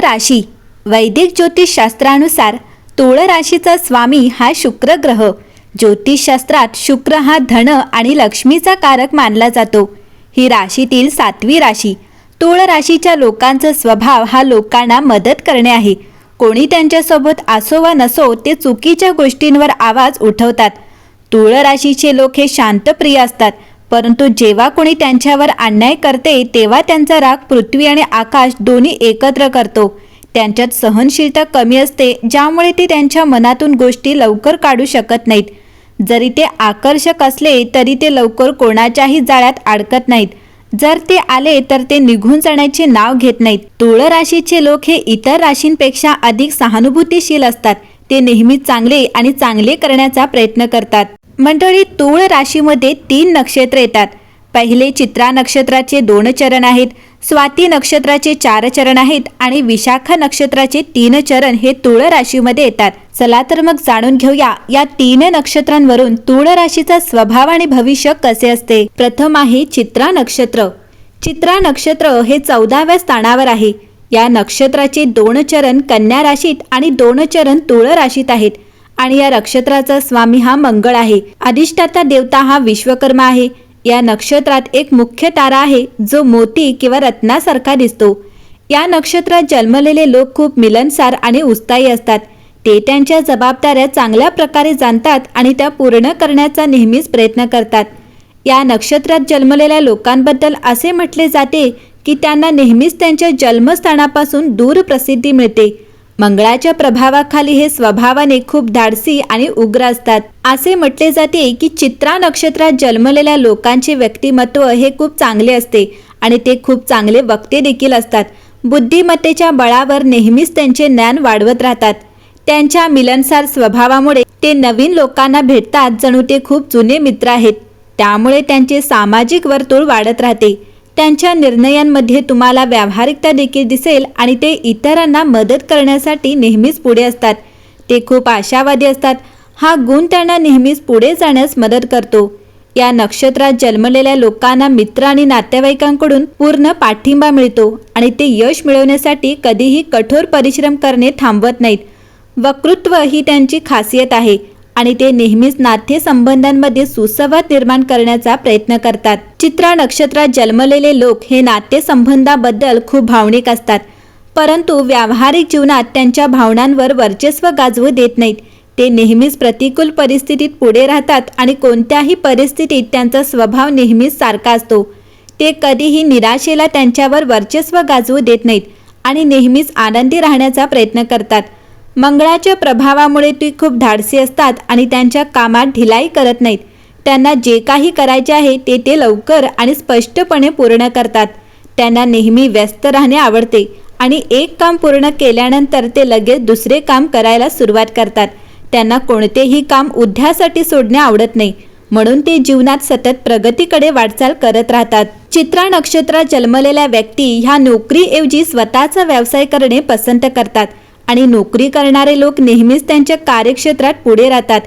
राशी. वैदिक ज्योतिषशास्त्रानुसार तुळ राशीचा स्वामी हा शुक्र ग्रह. ज्योतिषशास्त्रात शुक्र हा धन आणि लक्ष्मीचा कारक मानला जातो. ही राशीतील सातवी राशी. तुळ राशीच्या लोकांचा स्वभाव हा लोकांना मदत करणे आहे. कोणी त्यांच्यासोबत असो वा नसो ते चुकीच्या गोष्टींवर आवाज उठवतात. तुळ राशीचे लोक हे शांतप्रिय असतात. परंतु जेव्हा कोणी त्यांच्यावर अन्याय करते तेव्हा त्यांचा राग पृथ्वी आणि आकाश दोन्ही एकत्र करतो. त्यांच्यात सहनशीलता कमी असते ज्यामुळे ते त्यांच्या मनातून गोष्टी लवकर काढू शकत नाहीत. जरी ते आकर्षक असले तरी ते लवकर कोणाच्याही जाळ्यात अडकत नाहीत. जर ते आले तर ते निघून जाण्याचे नाव घेत नाहीत. तुळ राशीचे लोक हे इतर राशींपेक्षा अधिक सहानुभूतीशील असतात. ते नेहमी चांगले आणि चांगले करण्याचा प्रयत्न करतात. मंडळी तूळ राशीमध्ये तीन नक्षत्र येतात. पहिले चित्रा नक्षत्राचे दोन चरण आहेत स्वाती नक्षत्राचे चार चरण आहेत आणि विशाखा नक्षत्राचे तीन चरण हे तुळ राशीमध्ये येतात. चला तर मग जाणून घेऊया या तीन नक्षत्रांवरून तुळ राशीचा स्वभाव आणि भविष्य कसे असते. प्रथम आहे चित्रा नक्षत्र. चित्रा नक्षत्र हे चौदाव्या स्थानावर आहे. या नक्षत्राचे दोन चरण कन्या राशीत आणि दोन चरण तुळ राशीत आहेत. आणि या नक्षत्राचा स्वामी हा मंगळ आहे. अधिष्ठाता देवता हा विश्वकर्मा आहे. या नक्षत्रात एक मुख्य तारा आहे जो मोती किंवा रत्नासारखा दिसतो. या नक्षत्रात जन्मलेले लोक खूप मिलनसार आणि उत्साही असतात. ते त्यांच्या जबाबदाऱ्या चांगल्या प्रकारे जाणतात आणि त्या पूर्ण करण्याचा नेहमीच प्रयत्न करतात. या नक्षत्रात जन्मलेल्या लोकांबद्दल असे म्हटले जाते की त्यांना नेहमीच त्यांच्या जन्मस्थानापासून दूर प्रसिद्धी मिळते. मंगळाच्या प्रभावाखाली हे स्वभावाने खूप धाडसी आणि उग्र असतात. असे म्हटले जाते की चित्रा नक्षत्रात जन्मलेल्या लोकांचे व्यक्तिमत्व हे खूप चांगले असते आणि ते खूप चांगले वक्ते देखील असतात. बुद्धिमत्तेच्या बळावर नेहमीच त्यांचे ज्ञान वाढवत राहतात. त्यांच्या मिलनसार स्वभावामुळे ते नवीन लोकांना भेटतात जणू ते खूप जुने मित्र आहेत. त्यामुळे त्यांचे सामाजिक वर्तुळ वाढत राहते. त्यांच्या निर्णयांमध्ये तुम्हाला व्यावहारिकता देखील दिसेल आणि ते इतरांना मदत करण्यासाठी नेहमीच पुढे असतात. ते खूप आशावादी असतात. हा गुण त्यांना नेहमीच पुढे जाण्यास मदत करतो. या नक्षत्रात जन्मलेल्या लोकांना मित्र आणि नातेवाईकांकडून पूर्ण पाठिंबा मिळतो आणि ते यश मिळवण्यासाठी कधीही कठोर परिश्रम करणे थांबवत नाहीत. वक्तृत्व ही त्यांची खासियत आहे. आणि ते नेहमीच नाते संबंधांमध्ये सुसंवाद निर्माण करण्याचा प्रयत्न करतात. चित्रा नक्षत्रात जन्मलेले लोक हे नातेसंबंधाबद्दल खूप भावनिक असतात. परंतु व्यावहारिक जीवनात त्यांच्या भावनांवर वर्चस्व गाजवू देत नाहीत. ते नेहमीच प्रतिकूल परिस्थितीत पुढे राहतात आणि कोणत्याही परिस्थितीत त्यांचा स्वभाव नेहमीच सारखा असतो. ते कधीही निराशेला त्यांच्यावर वर्चस्व गाजवू देत नाहीत आणि नेहमीच आनंदी राहण्याचा प्रयत्न करतात. मंगळाच्या प्रभावामुळे ती खूप धाडसी असतात आणि त्यांच्या कामात ढिलाई करत नाहीत. त्यांना जे काही करायचे आहे ते ते लवकर आणि स्पष्टपणे पूर्ण करतात. त्यांना नेहमी व्यस्त राहणे आवडते आणि एक काम पूर्ण केल्यानंतर ते लगेच दुसरे काम करायला सुरुवात करतात. त्यांना कोणतेही काम उद्यासाठी सोडणे आवडत नाही. म्हणून ते जीवनात सतत प्रगतीकडे वाटचाल करत राहतात. चित्रा नक्षत्रात जन्मलेल्या व्यक्ती ह्या नोकरीऐवजी स्वतःचा व्यवसाय करणे पसंत करतात. आणि नोकरी करणारे लोक नेहमीच त्यांच्या कार्यक्षेत्रात पुढे राहतात.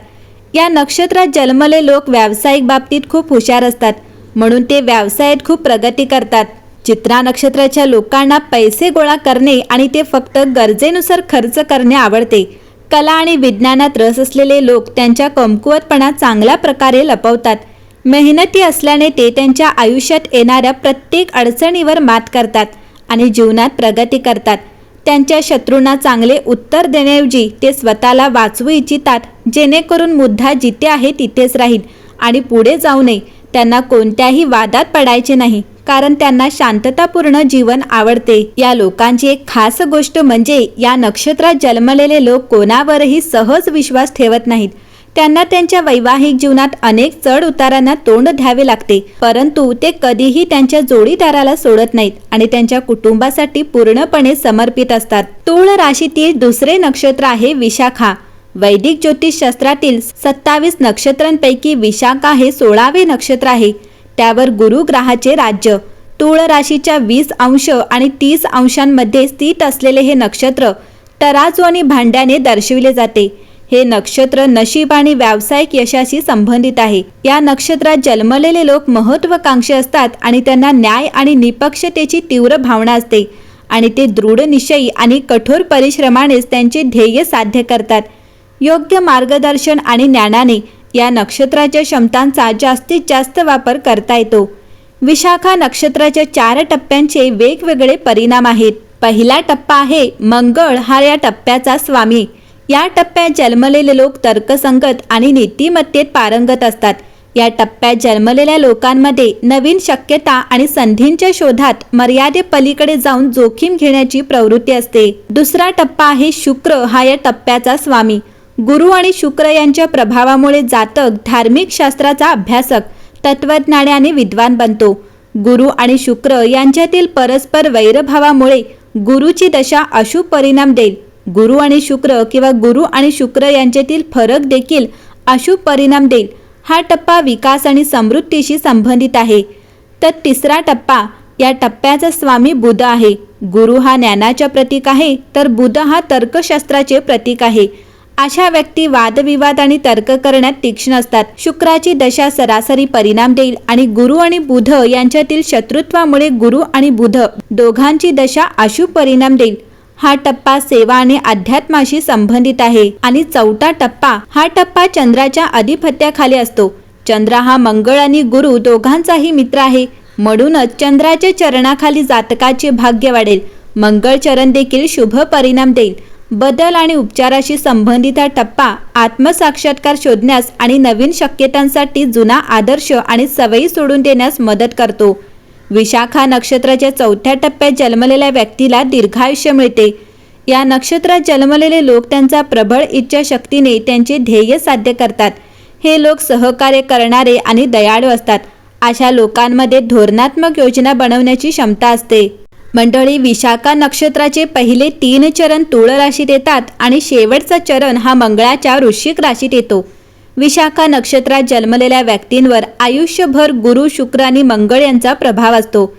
या नक्षत्रात जन्मले लोक व्यावसायिक बाबतीत खूप हुशार असतात. म्हणून ते व्यवसायात खूप प्रगती करतात. चित्रा नक्षत्राच्या लोकांना पैसे गोळा करणे आणि ते फक्त गरजेनुसार खर्च करणे आवडते. कला आणि विज्ञानात रस असलेले लोक त्यांच्या कमकुवतपणा चांगल्या प्रकारे लपवतात. मेहनती असल्याने ते त्यांच्या आयुष्यात येणाऱ्या प्रत्येक अडचणीवर मात करतात आणि जीवनात प्रगती करतात. त्यांच्या शत्रूंना चांगले उत्तर देण्याऐवजी ते स्वतःला वाचवू इच्छितात जेणेकरून मुद्दा जिथे आहे तिथेच राहील. आणि पुढे जाऊ नये त्यांना कोणत्याही वादात पडायचे नाही कारण त्यांना शांततापूर्ण जीवन आवडते. या लोकांची एक खास गोष्ट म्हणजे या नक्षत्रात जन्मलेले लोक कोणावरही सहज विश्वास ठेवत नाहीत. त्यांना त्यांच्या वैवाहिक जीवनात अनेक चढ उतारांना तोंड द्यावे लागते परंतु ते कधीही त्यांच्या जोडीदाराला सोडत नाहीत आणि त्यांच्या कुटुंबासाठी पूर्णपणे समर्पित असतात. तुळ राशीतील दुसरे नक्षत्र आहे विशाखा. वैदिक ज्योतिषशास्त्रातील सत्तावीस नक्षत्रांपैकी विशाखा हे सोळावे नक्षत्र आहे. त्यावर गुरु ग्रहाचे राज्य. तुळ राशीच्या वीस अंश आणि तीस अंशांमध्ये स्थित असलेले हे नक्षत्र तराजू आणि भांड्याने दर्शविले जाते. हे नक्षत्र नशीब आणि व्यावसायिक यशाशी संबंधित आहे. या नक्षत्रात जन्मलेले लोक महत्वाकांक्षी असतात आणि त्यांना न्याय आणि निपक्षतेची तीव्र भावना असते आणि ते दृढ निश्चयी आणि कठोर परिश्रमानेच त्यांचे ध्येय साध्य करतात. योग्य मार्गदर्शन आणि ज्ञानाने या नक्षत्राच्या क्षमतांचा जास्तीत जास्त वापर करता येतो. विशाखा नक्षत्राच्या चार टप्प्यांचे वेगवेगळे परिणाम आहेत. पहिला टप्पा आहे मंगळ हा या टप्प्याचा स्वामी. या टप्प्यात जन्मलेले लोक तर्कसंगत आणि नीतिमत्तेत पारंगत असतात. या टप्प्यात जन्मलेल्या लोकांमध्ये नवीन शक्यता आणि संधींच्या शोधात मर्यादेपलीकडे जाऊन जोखीम घेण्याची प्रवृत्ती असते. दुसरा टप्पा आहे शुक्र. हा या टप्प्याचा स्वामी. गुरु आणि शुक्र यांच्या प्रभावामुळे जातक धार्मिक शास्त्राचा अभ्यासक तत्वज्ञाने आणि विद्वान बनतो. गुरु आणि शुक्र यांच्यातील परस्पर वैरभावामुळे गुरुची दशा अशुभ परिणाम देईल. गुरु आणि शुक्र किंवा गुरु आणि शुक्र यांच्यातील फरक देखील अशुभ परिणाम देईल. हा टप्पा विकास आणि समृद्धीशी संबंधित आहे. तर तिसरा टप्पा या टप्प्याचा स्वामी बुध आहे. गुरु हा ज्ञानाच्या प्रतीक आहे तर बुध हा तर्कशास्त्राचे प्रतीक आहे. अशा व्यक्ती वादविवाद आणि तर्क करण्यात तीक्ष्ण असतात. शुक्राची दशा सरासरी परिणाम देईल आणि गुरु आणि बुध यांच्यातील शत्रुत्वामुळे गुरु आणि बुध दोघांची दशा अशुभ परिणाम देईल. हा टप्पा सेवा आणि अध्यात्माशी संबंधित आहे आणि चौथा टप्पा हा टप्पा चंद्राच्या अधिपत्याखाली असतो. चंद्र हा मंगळ आणि गुरु दोघांचाही मित्र आहे. म्हणूनच चंद्राच्या चरणाखाली जातकाचे भाग्य वाढेल. मंगळ चरण देखील शुभ परिणाम देईल. बदल आणि उपचाराशी संबंधित हा टप्पा आत्मसाक्षात्कार शोधण्यास आणि नवीन शक्यतांसाठी जुना आदर्श आणि सवयी सोडून देण्यास मदत करतो. विशाखा नक्षत्राच्या चौथ्या टप्प्यात जन्मलेल्या व्यक्तीला दीर्घायुष्य मिळते. या नक्षत्रात जन्मलेले लोक त्यांचा प्रबळ इच्छाशक्तीने त्यांचे ध्येय साध्य करतात. हे लोक सहकार्य करणारे आणि दयाळू असतात. अशा लोकांमध्ये धोरणात्मक योजना बनवण्याची क्षमता असते. मंडळी विशाखा नक्षत्राचे पहिले तीन चरण तुळ राशीत येतात आणि शेवटचा चरण हा मंगळाच्या वृश्चिक राशीत येतो विशाखा नक्षत्रात जन्मलेल्या व्यक्तींवर आयुष्यभर गुरु शुक्र आणि मंगळ यांचा प्रभाव असतो.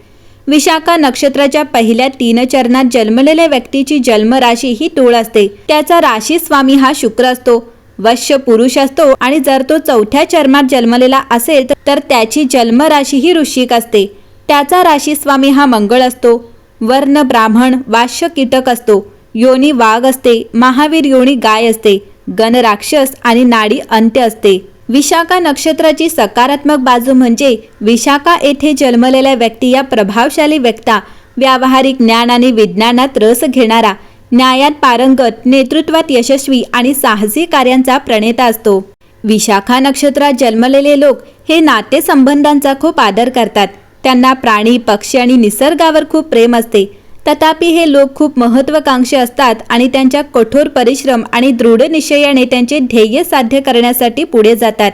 विशाखा नक्षत्राच्या पहिल्या तीन चरणात जन्मलेल्या व्यक्तीची जन्मराशी ही तुळ असते. त्याचा राशी स्वामी हा शुक्र असतो. वश्य पुरुष असतो आणि जर तो चौथ्या चरणात जन्मलेला असेल तर त्याची जन्मराशी ही ऋषिक असते. त्याचा राशी स्वामी हा मंगळ असतो. वर्ण ब्राह्मण वाश्य कीटक असतो. योनी वाघ असते. महावीर योनी गाय असते. गणराक्षस आणि नाडी अंत्य असते. विशाखा नक्षत्राची सकारात्मक बाजू म्हणजे विशाखा येथे जन्मलेल्या व्यक्ती या प्रभावशाली व्यक्ता व्यावहारिक ज्ञान आणि विज्ञानात रस घेणारा न्यायात पारंगत नेतृत्वात यशस्वी आणि साहसी कार्यांचा प्रणेता असतो. विशाखा नक्षत्रात जन्मलेले लोक हे नातेसंबंधांचा खूप आदर करतात. त्यांना प्राणी पक्षी आणि निसर्गावर खूप प्रेम असते. तथापि हे लोक खूप महत्वाकांक्षी असतात आणि त्यांच्या कठोर परिश्रम आणि दृढ निश्चयाने त्यांचे ध्येय साध्य करण्यासाठी पुढे जातात.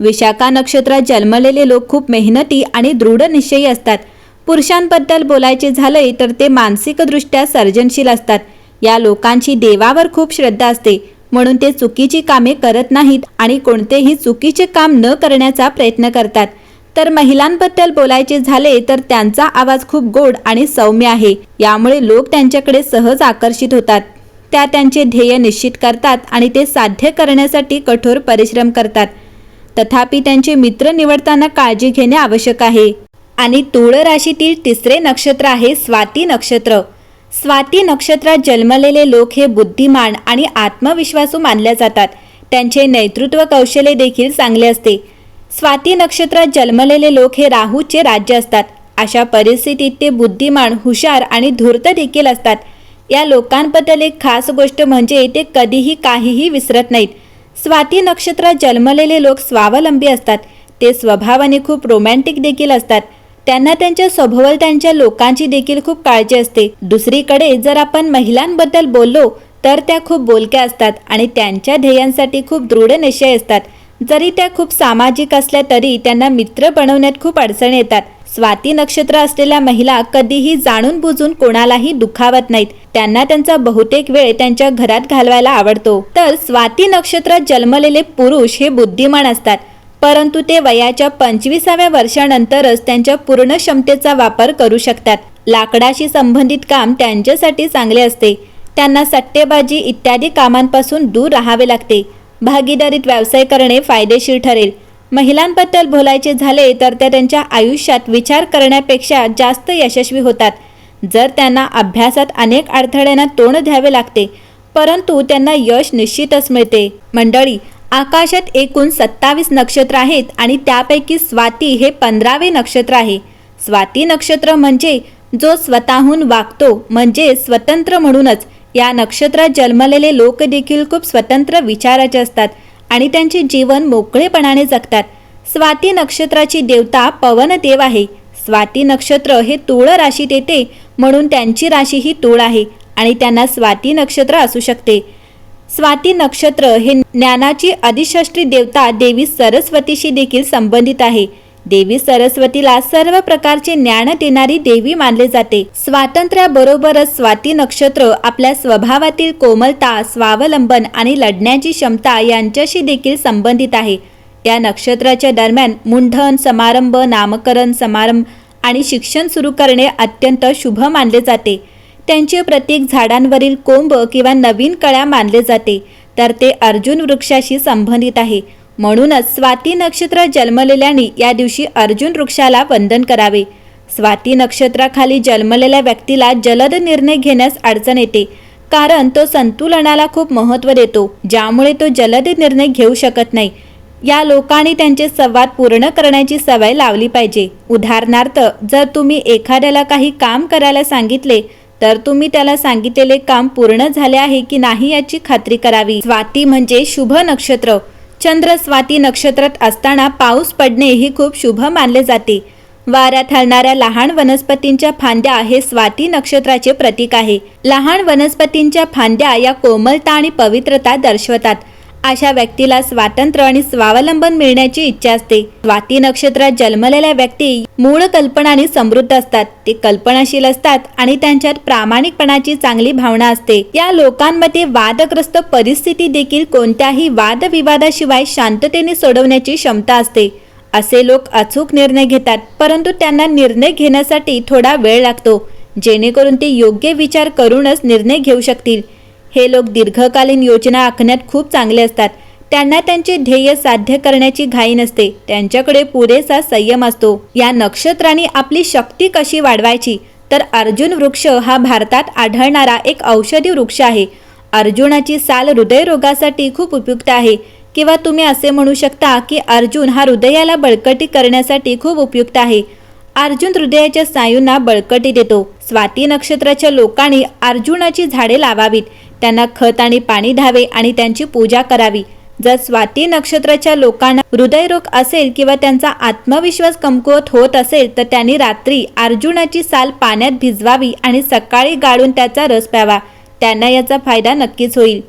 विशाखा नक्षत्रात जन्मलेले लोक खूप मेहनती आणि दृढ निश्चयी असतात. पुरुषांबद्दल बोलायचे झाले तर ते मानसिकदृष्ट्या सर्जनशील असतात. या लोकांची देवावर खूप श्रद्धा असते म्हणून ते चुकीची कामे करत नाहीत आणि कोणतेही चुकीचे काम न करण्याचा प्रयत्न करतात. तर महिलांबद्दल बोलायचे झाले तर त्यांचा आवाज खूप गोड आणि सौम्य आहे. यामुळे लोक त्यांच्याकडे सहज आकर्षित होतात. त्या त्यांचे ध्येय निश्चित करतात आणि ते साध्य करण्यासाठी कठोर परिश्रम करतात. तथापि त्यांचे मित्र निवडताना काळजी घेणे आवश्यक आहे. आणि तुळ राशीतील तिसरे नक्षत्र आहे स्वाती नक्षत्र. स्वाती नक्षत्रात जन्मलेले लोक हे बुद्धिमान आणि आत्मविश्वासू मानल्या जातात. त्यांचे नेतृत्व कौशल्य देखील चांगले असते. स्वाती नक्षत्रात जन्मलेले लोक हे राहूचे राज्य असतात. अशा परिस्थितीत ते बुद्धिमान हुशार आणि धूर्त देखील असतात. या लोकांबद्दल एक खास गोष्ट म्हणजे ते कधीही काहीही विसरत नाहीत. स्वाती नक्षत्रात जन्मलेले लोक स्वावलंबी असतात. ते स्वभावाने खूप रोमॅन्टिक देखील असतात. त्यांना त्यांच्या सभोवलत्यांच्या लोकांची देखील खूप काळजी असते. दुसरीकडे जर आपण महिलांबद्दल बोललो तर त्या खूप बोलक्या असतात आणि त्यांच्या ध्येयांसाठी खूप दृढ निश्चय असतात. जरी त्या खूप सामाजिक असल्या तरी त्यांना मित्र बनवण्यात खूप अडचण येतात. स्वाती नक्षत्र असलेल्या महिला कधीही जाणून बुजून कोणालाही दुखावत नाहीत. त्यांना त्यांचा बहुतेक वेळ त्यांच्या घरात घालवायला आवडतो. तर स्वाती नक्षत्रात जन्मलेले पुरुष हे बुद्धिमान असतात. परंतु ते वयाच्या पंचवीसाव्या वर्षानंतरच त्यांच्या पूर्ण क्षमतेचा वापर करू शकतात. लाकडाशी संबंधित काम त्यांच्यासाठी चांगले असते. त्यांना सट्टेबाजी इत्यादी कामांपासून दूर राहावे लागते. भागीदारीत व्यवसाय करणे फायदेशीर ठरेल. महिलांबद्दल बोलायचे झाले तर त्या त्यांच्या आयुष्यात विचार करण्यापेक्षा जास्त यशस्वी होतात. जर त्यांना अभ्यासात अनेक अडथळ्यांना तोंड द्यावे लागते परंतु त्यांना यश निश्चितच मिळते. मंडळी आकाशात एकूण सत्तावीस नक्षत्र आहेत आणि त्यापैकी स्वाती हे पंधरावे नक्षत्र आहे. स्वाती नक्षत्र म्हणजे जो स्वतःहून वागतो म्हणजे स्वतंत्र म्हणूनच. या नक्षत्रात जन्मलेले लोक देखील खूप स्वतंत्र विचाराचे असतात आणि त्यांचे जीवन मोकळेपणाने जगतात. स्वाती नक्षत्राची देवता पवनदेव आहे. स्वाती नक्षत्र हे तुळ राशीत येते म्हणून त्यांची राशी ही तुळ आहे आणि त्यांना स्वाती नक्षत्र असू शकते. स्वाती नक्षत्र हे ज्ञानाची अधिष्ठी देवता देवी सरस्वतीशी देखील संबंधित आहे. देवी सरस्वतीला सर्व प्रकारचे ज्ञान देणारी देवी मानले जाते. स्वातंत्र्याबरोबरच स्वाती नक्षत्र आपल्या स्वभावातील कोमलता स्वावलंबन आणि लढण्याची क्षमता यांच्याशी देखील संबंधित आहे. या नक्षत्राच्या दरम्यान मुंडन समारंभ नामकरण समारंभ आणि शिक्षण सुरू करणे अत्यंत शुभ मानले जाते. त्यांचे प्रतीक झाडांवरील कोंब किंवा नवीन कळ्या मानले जाते तर ते अर्जुन वृक्षाशी संबंधित आहे. म्हणूनच स्वाती नक्षत्र जन्मलेल्याने या दिवशी अर्जुन वृक्षाला वंदन करावे. स्वाती नक्षत्राखाली जन्मलेल्या व्यक्तीला जलद निर्णय घेण्यास अडचण येते. कारण तो संतुलनाला खूप महत्त्व देतो ज्यामुळे तो जलद निर्णय घेऊ शकत नाही. या लोकांनी त्यांचे संवाद पूर्ण करण्याची सवय लावली पाहिजे. उदाहरणार्थ जर तुम्ही एखाद्याला काही काम करायला सांगितले तर तुम्ही त्याला सांगितलेले काम पूर्ण झाले आहे की नाही याची खात्री करावी. स्वाती म्हणजे शुभ नक्षत्र. चंद्र स्वाती नक्षत्रात असताना पाऊस पडणे ही खूप शुभ मानले जाते. वाऱ्यात हलणाऱ्या लहान वनस्पतींच्या फांद्या हे स्वाती नक्षत्राचे प्रतीक आहे. लहान वनस्पतींच्या फांद्या या कोमलता आणि पवित्रता दर्शवतात. अशा व्यक्तीला स्वातंत्र्य आणि स्वावलंबन मिळण्याची इच्छा असते. स्वाती नक्षत्रात जन्मलेल्या व्यक्ती मूळ कल्पनाने समृद्ध असतात. ते कल्पनाशील असतात आणि त्यांच्यात प्रामाणिकपणाची चांगली भावना असते. या लोकांमध्ये वादग्रस्त परिस्थिती देखील कोणत्याही वादविवादाशिवाय शांततेने सोडवण्याची क्षमता असते. असे लोक अचूक निर्णय घेतात परंतु त्यांना निर्णय घेण्यासाठी थोडा वेळ लागतो. जेणेकरून ते योग्य विचार करूनच निर्णय घेऊ शकतील. हे लोक दीर्घकालीन योजना आखण्यात खूप चांगले असतात. त्यांना त्यांचे ध्येय साध्य करण्याची घाई नसते. त्यांच्याकडे पुरेसा संयम असतो. या नक्षत्राने आपली शक्ती कशी वाढवायची? तर अर्जुन वृक्ष हा भारतात आढळणारा एक औषधी वृक्ष आहे. अर्जुनाची साल हृदयरोगासाठी खूप उपयुक्त आहे. किंवा तुम्ही असे म्हणू शकता की अर्जुन हा हृदयाला बळकटी करण्यासाठी खूप उपयुक्त आहे. अर्जुन हृदयाच्या स्नायूंना बळकटी देतो. स्वाती नक्षत्राच्या लोकांनी अर्जुनाची झाडे लावावीत. त्यांना खत आणि पाणी द्यावे आणि त्यांची पूजा करावी. जर स्वाती नक्षत्राच्या लोकांना हृदयरोग असेल किंवा त्यांचा आत्मविश्वास कमकुवत होत असेल तर त्यांनी रात्री अर्जुनाची साल पाण्यात भिजवावी आणि सकाळी गाळून त्याचा रस प्यावा. त्यांना याचा फायदा नक्कीच होईल.